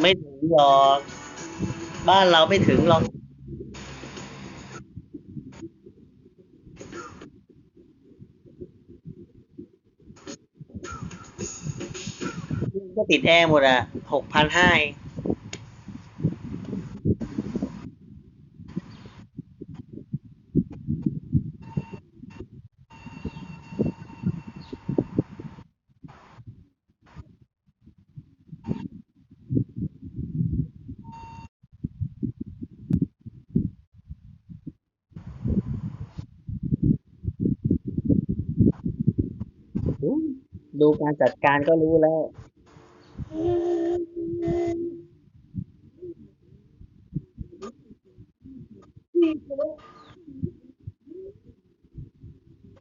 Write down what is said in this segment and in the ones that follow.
ไม่ถึงหรอก บ้านเราไม่ถึงหรอก ก็ติดแอร์หมดอะหกพันห้า ดูการจัดการก็รู้แล้ว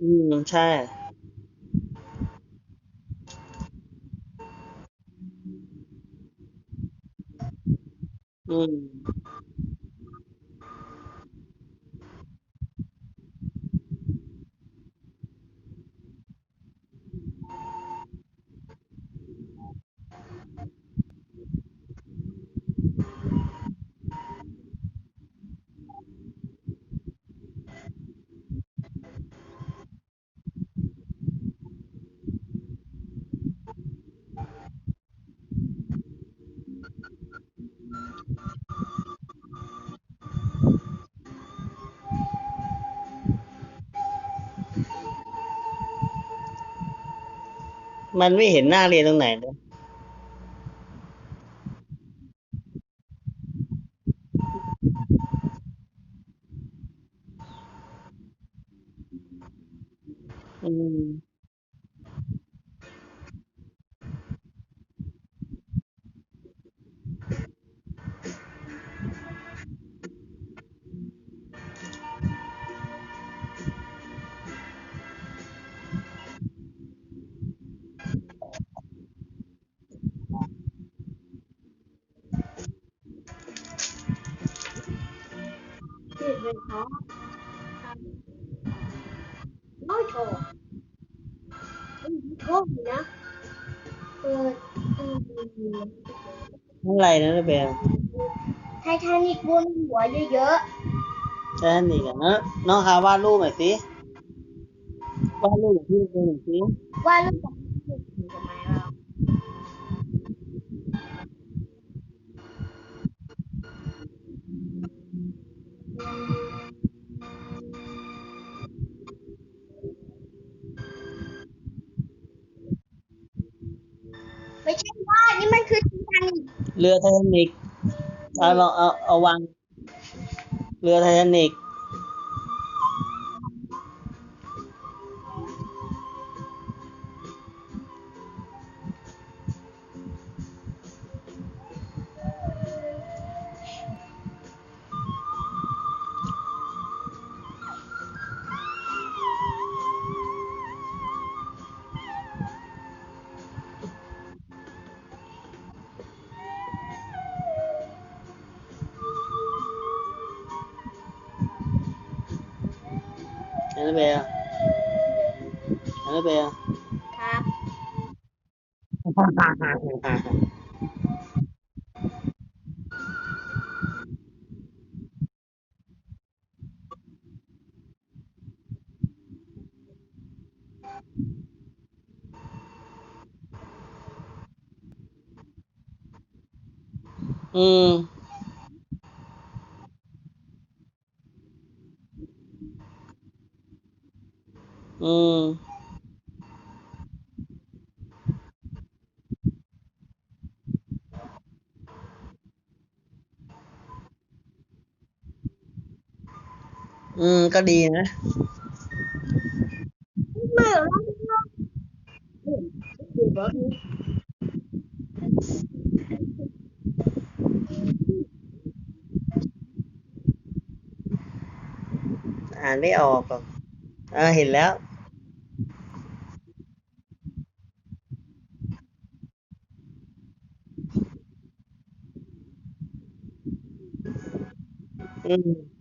อืม ใช่ มันไม่เห็นหน้าเรียนตรงไหนเลย ที่เป็นเขาน้อยโชว์โชว์นะเออเออเท่าไหร่นะเบลไททานิกบนหัวเยอะแค่นี้กันนะน้องคาวาดรูปหน่อยสิวาดรูปอย่างที่เป็นหน่อยสิๆว่าลูกกั เรือไททานิกเอาเอาเอาวางเรือไททานิก เบลอันนี้เบลครับอืม อืม อืม ก็ดีนะ ไม่หรอกอ่านไม่ออกหรอกอ่าเห็นแล้วอืม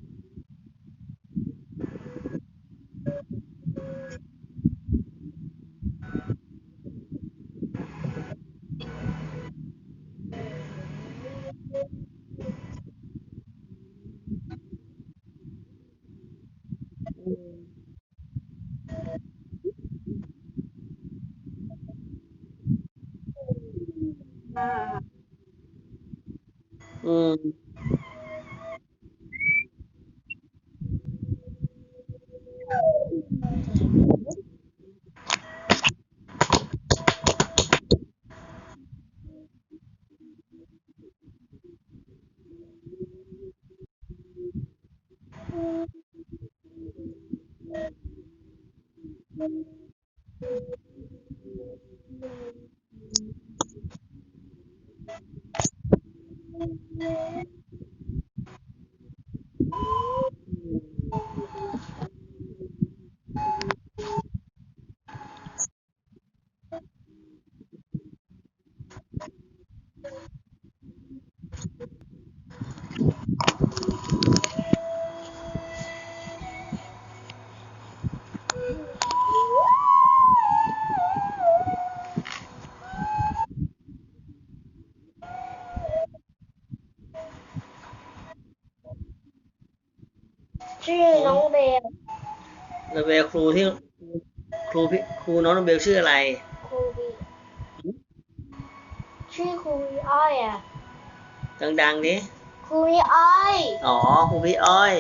แล้วเบลครูที่ครูพี่ครูน้องน้องเบลชื่ออะไร ครูบีชื่อครูบีอ้อยอะ ดังๆดิครูบีอ้อย อ๋อ ครูพี่อ้อย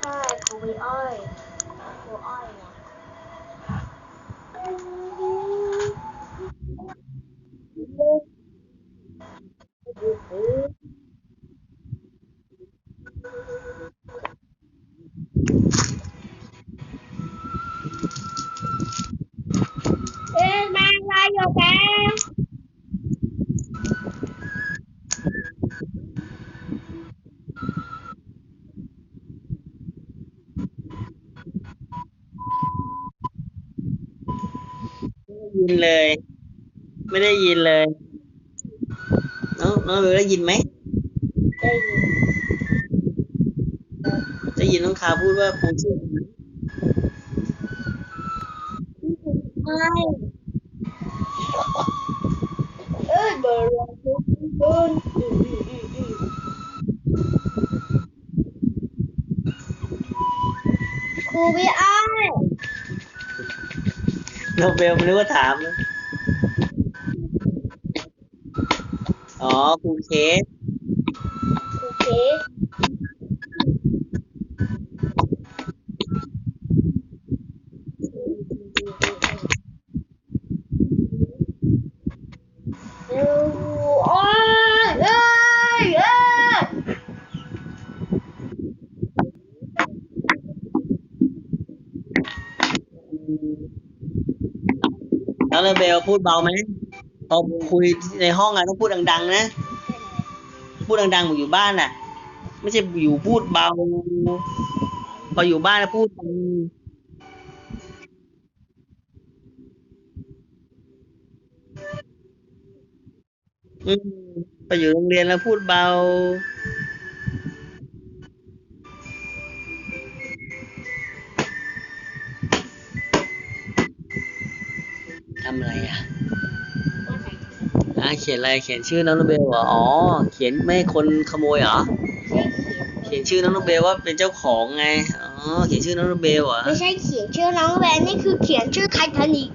ใช่ครูบีอ้อยครูอ้อยนะ เอ๊ะ มาลายอยู่แกยินเลย ไม่ได้ยินเลย น้องน้องเบลได้ยินไหม ได้ยินได้ยินน้องคาพูดว่าครูชื่ออะไร ไม่ เอ้ยเบอร์ลทุกคนครูพี่อ้ายน้องเบลไม่รู้ว่าถาม อ๋อครูเคส ครูเคสเอ้ยโอ้ยเอ้ยเอ้ย แล้วเบลพูดเบาไหมพอคุยในห้องอะต้องพูดดัง ๆ นะ พูดดังๆเหมือนอยู่บ้านน่ะไม่ใช่อยู่พูดเบา พออยู่บ้านแล้วพูดดังอืมไปอยู่โรงเรียนแล้วพูดเบา เขียนอะไร เขียนชื่อน้องโนเบลเหรออ๋อ เขียนไม่ให้คนขโมยเหรอไม่ใช่เขียนเขียนชื่อน้องโนเบลว่าเป็นเจ้าของไง อ๋อ เขียนชื่อน้องโนเบลเหรอ ไม่ใช่เขียนชื่อน้องแวนนี่คือเขียนชื่อไททานิก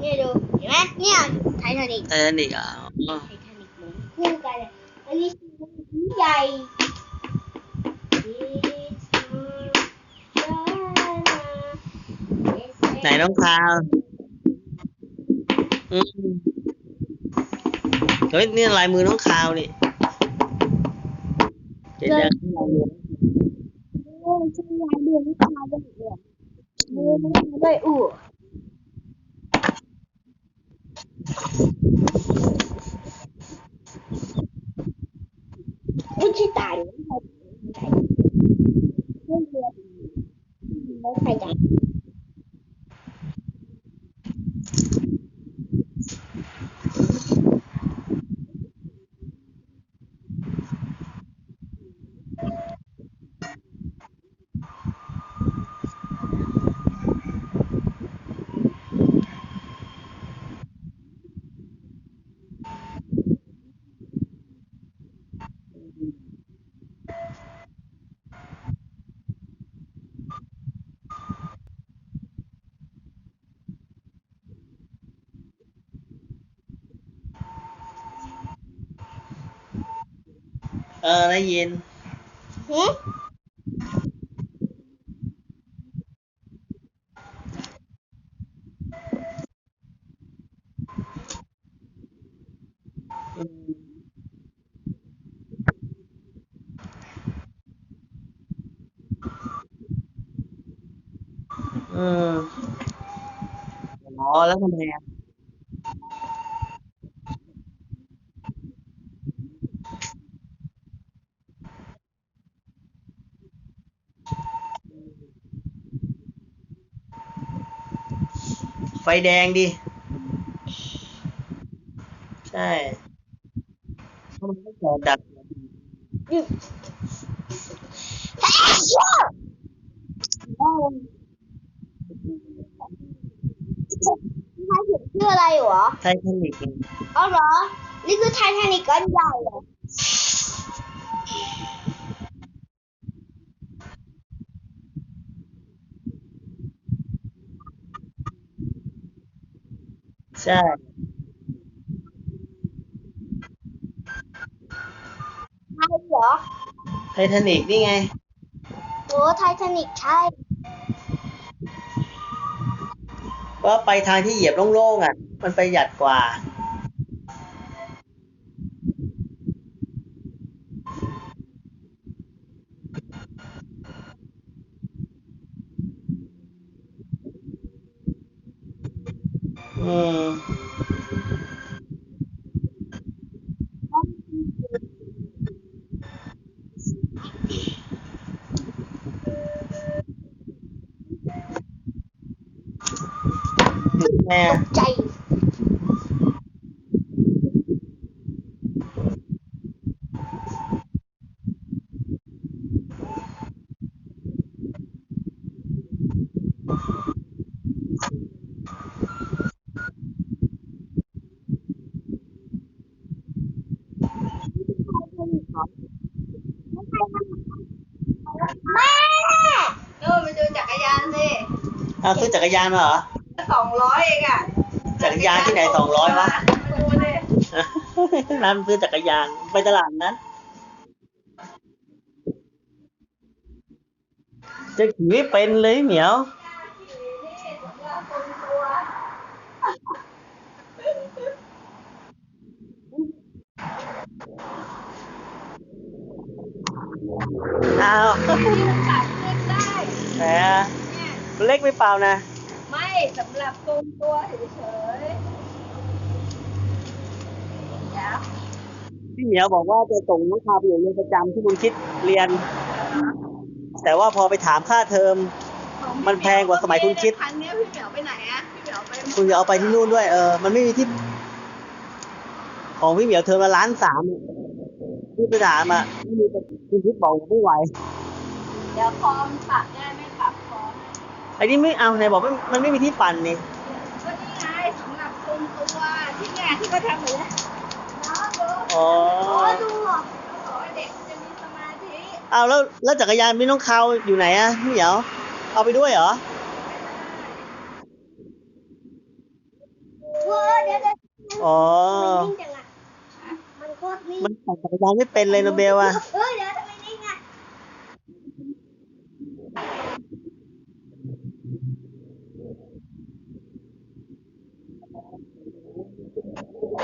เนี่ยดูเห็นไหมเนี่ยไททานิกไททานิกอะอ๋อไททานิกเหมือนคู่กันเลยอันนี้ชื่อใหญ่ไหนน้องคาวอืม เฮ้ยนี่ลายมือน้องคาวนี่เดี๋ยวจะลายมือโอ้ยชื่อใหญ่เดือนที่มาด้วเนี่ยเดือมาด้วยอู้อุ้ยที่ ออได้ยินหืมอืมอืมอ๋อแล้วทำไมอะ ฟแดงดิ ใช่เพราะมันก็จอดดักอืมเฮ้ยเชื่อเออไทยเขียนชื่ออะไรอยู่เหรอ ไททานิกไงอ๋อเหรอ นี่คือไททานิกก้อนใหญ่เหรอ ใช่ ใช่เหรอไททานิกนี่ไง โอ้ไททานิกใช่ ก็ไปทางที่เหยียบโล่งๆอะ มันประหยัดกว่า อืม แม่ ตกใจ แม่ เออไปดูจักรยานสิ เอาซื้อจักรยานมาเหรอสองร้อยเองอะจักรยานที่ไหน200วะดูดิร้านซื้อจักรยานไปตลาดนั้นจะขี่ไม่เป็นเลยเหมียวอ้าวปรับขึ้นได้แห มเล็กไม่เปล่านะ ไม่สำหรับทรงตัวเฉยๆเดี๋ยวพี่เหมียวบอกว่าจะส่งน้องพาไปอยู่เรียนประจำที่บุญคิดเรียน แต่ว่าพอไปถามค่าเทอม มันแพงกว่าสมัยคุณคิดคันเนี้ยพี่เหมียวไปไหนอะพี่เหมียวไปคุณจะเอาไปที่นู่นด้วยเออมันไม่มีที่ ของพี่เหมียวเทอมละล้านสามที่ไปถามอะไม่มีคุณคิดบอกไม่ไหว เดี๋ยวคอมปรับได้ไหม่ปรับคอม ไอ้นี่ไม่เอาไหนบอกว่ามันไม่มีที่ปั่นนี่ก็นี่ไงสำหรับทรงตัวที่งานที่เขาทำเหมือนกันน้องดูอ๋อโอ้ดูอะเขาบอกว่าเด็กจะมีสมาธิเอาแล้วแล้วจักรยานพี่น้องคาวอยู่ไหนอะพี่เหมียวเอาไปด้วยเหรอเว้ยเดี๋ยวเดี๋ยวอ๋อมันนิ่งจังอะมันโคตรนิ่งมันปั่นจักรยานไม่เป็นเลยโนเบลอะเฮ้ยเดี๋ยวทำไมนิ่งอะ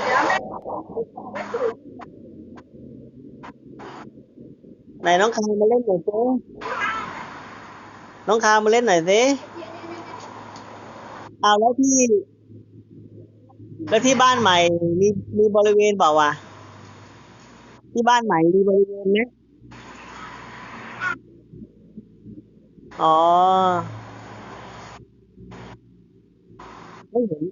เดี๋ยวแม่ ไหนน้องคาวมาเล่นหน่อยสิน้องคาวมาเล่นหน่อยสิเอาแล้วที่ แล้วที่บ้านใหม่มีมีบริเวณเปล่าวะที่บ้านใหม่มีบริเวณไหมอ๋อไม่เห็น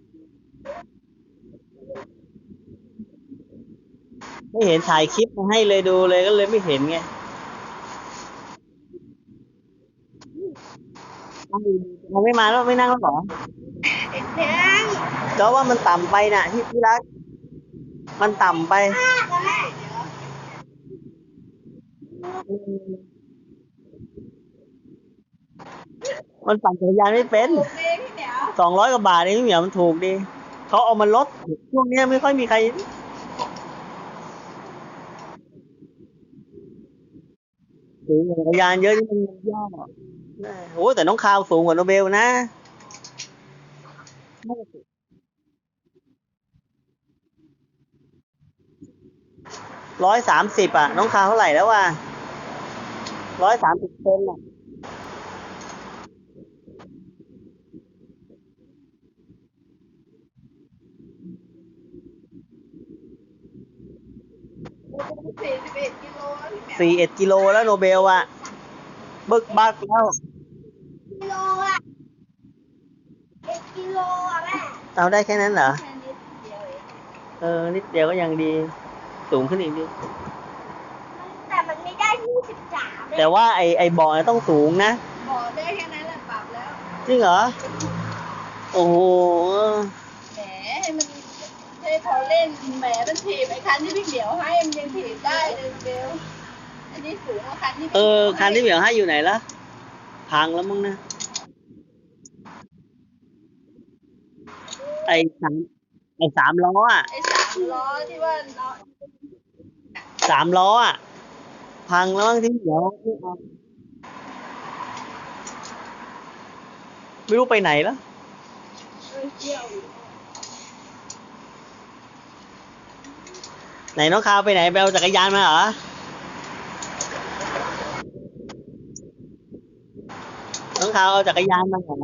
ไม่เห็นถ่ายคลิปมาให้เลยดูเลยก็เลยไม่เห็นไง เราไม่มาแล้วไม่นั่งแล้วเหรอนั่งก็ว่ามันต่ำไปน่ะ ที่ที่รัก มันต่ำไปมากอะแม่มันปั่นจักรยานไม่เป็นถูกดีพี่เหมียวสองร้อยกว่าบาทเองพี่เหมียวมันถูกดี เขาเอามาลดช่วงเนี้ยไม่ค่อยมีใครสูงกว่าจักรยานเยอะนี่มันย่ อโอ้แต่น้องคาวสูงกว่าโนเบลนะร้อยสามสิบอะ น้องคาวเท่าไหร่แล้ววะร้อยสามสิบเซนอะสี่สิบเอ็ดกิโลแล้วพี่แหม่มสี่เอ็ดกิโลแล้วโนเบลอะ บึกบักแล้ว กิโลอะเอ็ดกิโลอะแม่ เอาได้แค่นั้นเหรอ แค่นิดเดียวเองเออ นิดเดียวก็ยังดี สูงขึ้นอีกนิดแต่มันไม่ได้ที่สิบสามเลยแต่ว่าไอไอบ่อต้องสูงนะ บอกได้แค่นั้นแหละปรับแล้ว จริงเหรอ โอ้โห แหมให้มันให้พอเล่นแหมมันถีบไอ้คันที่พี่เหมียวให้มันยังถีบได้เลยเบลอันนี้สูงกว่าคันที่พี่เออหมียวให้คันที่เหมียวให้อยู่ไหนละพังแล้วมั้งนะ ไอสามไอสามล้ออะไอ้สามล้อที่ว่าเราสามล้ออะพังแล้วมั้งที่เหมียวไม่เอาไม่รู้ไปไหนแล้วเออเที่ยวอยู่ไหนน้องคาวไปไหนไปเอาจักรยานมาเหรอน้องคาวเอาจักรยานมาเหรอ